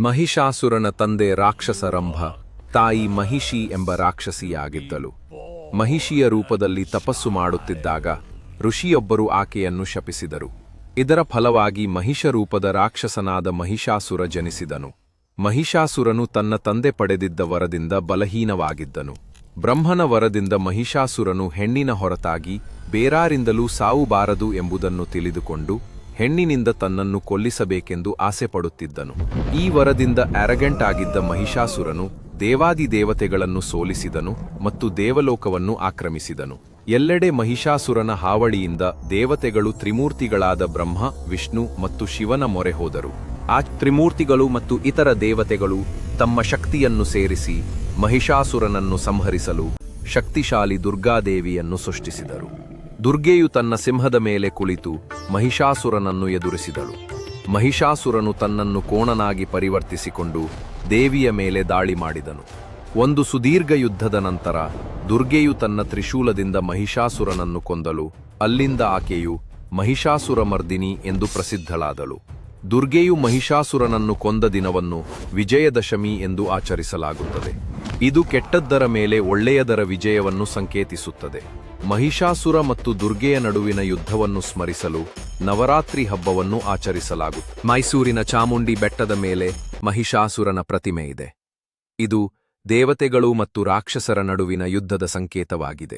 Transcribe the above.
ಮಹಿಷಾಸುರನ ತಂದೆ ರಾಕ್ಷಸರಂಭ, ತಾಯಿ ಮಹಿಷಿ ಎಂಬ ರಾಕ್ಷಸಿಯಾಗಿದ್ದಳು. ಮಹಿಷಿಯ ರೂಪದಲ್ಲಿ ತಪಸ್ಸು ಮಾಡುತ್ತಿದ್ದಾಗ ಋಷಿಯೊಬ್ಬರು ಆಕೆಯನ್ನು ಶಪಿಸಿದರು. ಇದರ ಫಲವಾಗಿ ಮಹಿಷ ರೂಪದ ರಾಕ್ಷಸನಾದ ಮಹಿಷಾಸುರ ಜನಿಸಿದನು. ಮಹಿಷಾಸುರನು ತನ್ನ ತಂದೆ ಪಡೆದಿದ್ದ ವರದಿಂದ ಬಲಹೀನವಾಗಿದ್ದನು. ಬ್ರಹ್ಮನ ವರದಿಂದ ಮಹಿಷಾಸುರನು ಹೆಣ್ಣಿನ ಹೊರತಾಗಿ ಬೇರಾರಿಂದಲೂ ಸಾವು ಬಾರದು ಎಂಬುದನ್ನು ತಿಳಿದುಕೊಂಡು ಹೆಣ್ಣಿನಿಂದ ತನ್ನನ್ನು ಕೊಲ್ಲಿಸಬೇಕೆಂದು ಆಸೆಪಡುತ್ತಿದ್ದನು. ಈ ವರದಿಂದ ಅರಗೆಂಟ್ ಆಗಿದ್ದ ಮಹಿಷಾಸುರನು ದೇವಾದಿ ದೇವತೆಗಳನ್ನು ಸೋಲಿಸಿದನು ಮತ್ತು ದೇವಲೋಕವನ್ನು ಆಕ್ರಮಿಸಿದನು. ಎಲ್ಲೆಡೆ ಮಹಿಷಾಸುರನ ಹಾವಳಿಯಿಂದ ದೇವತೆಗಳು ತ್ರಿಮೂರ್ತಿಗಳಾದ ಬ್ರಹ್ಮ, ವಿಷ್ಣು ಮತ್ತು ಶಿವನ ಮೊರೆ ಹೋದರು. ಆ ತ್ರಿಮೂರ್ತಿಗಳು ಮತ್ತು ಇತರ ದೇವತೆಗಳು ತಮ್ಮ ಶಕ್ತಿಯನ್ನು ಸೇರಿಸಿ ಮಹಿಷಾಸುರನನ್ನು ಸಂಹರಿಸಲು ಶಕ್ತಿಶಾಲಿ ದುರ್ಗಾದೇವಿಯನ್ನು ಸೃಷ್ಟಿಸಿದರು. ದುರ್ಗೆಯು ತನ್ನ ಸಿಂಹದ ಮೇಲೆ ಕುಳಿತು ಮಹಿಷಾಸುರನನ್ನು ಎದುರಿಸಿದಳು. ಮಹಿಷಾಸುರನು ತನ್ನನ್ನು ಕೋಣನಾಗಿ ಪರಿವರ್ತಿಸಿಕೊಂಡು ದೇವಿಯ ಮೇಲೆ ದಾಳಿ ಮಾಡಿದನು. ಒಂದು ಸುದೀರ್ಘ ಯುದ್ಧದ ನಂತರ ದುರ್ಗೆಯು ತನ್ನ ತ್ರಿಶೂಲದಿಂದ ಮಹಿಷಾಸುರನನ್ನು ಕೊಂದಲು ಅಲ್ಲಿಂದ ಆಕೆಯು ಮಹಿಷಾಸುರಮರ್ದಿನಿ ಎಂದು ಪ್ರಸಿದ್ಧಳಾದಳು. ದುರ್ಗೆಯು ಮಹಿಷಾಸುರನನ್ನು ಕೊಂದ ದಿನವನ್ನು ವಿಜಯದಶಮಿ ಎಂದು ಆಚರಿಸಲಾಗುತ್ತದೆ. ಇದು ಕೆಟ್ಟದ್ದರ ಮೇಲೆ ಒಳ್ಳೆಯದರ ವಿಜಯವನ್ನು ಸಂಕೇತಿಸುತ್ತದೆ. ಮಹಿಷಾಸುರ ಮತ್ತು ದುರ್ಗೆಯ ನಡುವಿನ ಯುದ್ಧವನ್ನು ಸ್ಮರಿಸಲು ನವರಾತ್ರಿ ಹಬ್ಬವನ್ನು ಆಚರಿಸಲಾಗುತ್ತದೆ ಮೈಸೂರಿನ ಚಾಮುಂಡಿ ಬೆಟ್ಟದ ಮೇಲೆ ಮಹಿಷಾಸುರನ ಪ್ರತಿಮೆ ಇದೆ. ಇದು ದೇವತೆಗಳು ಮತ್ತು ರಾಕ್ಷಸರ ನಡುವಿನ ಯುದ್ಧದ ಸಂಕೇತವಾಗಿದೆ.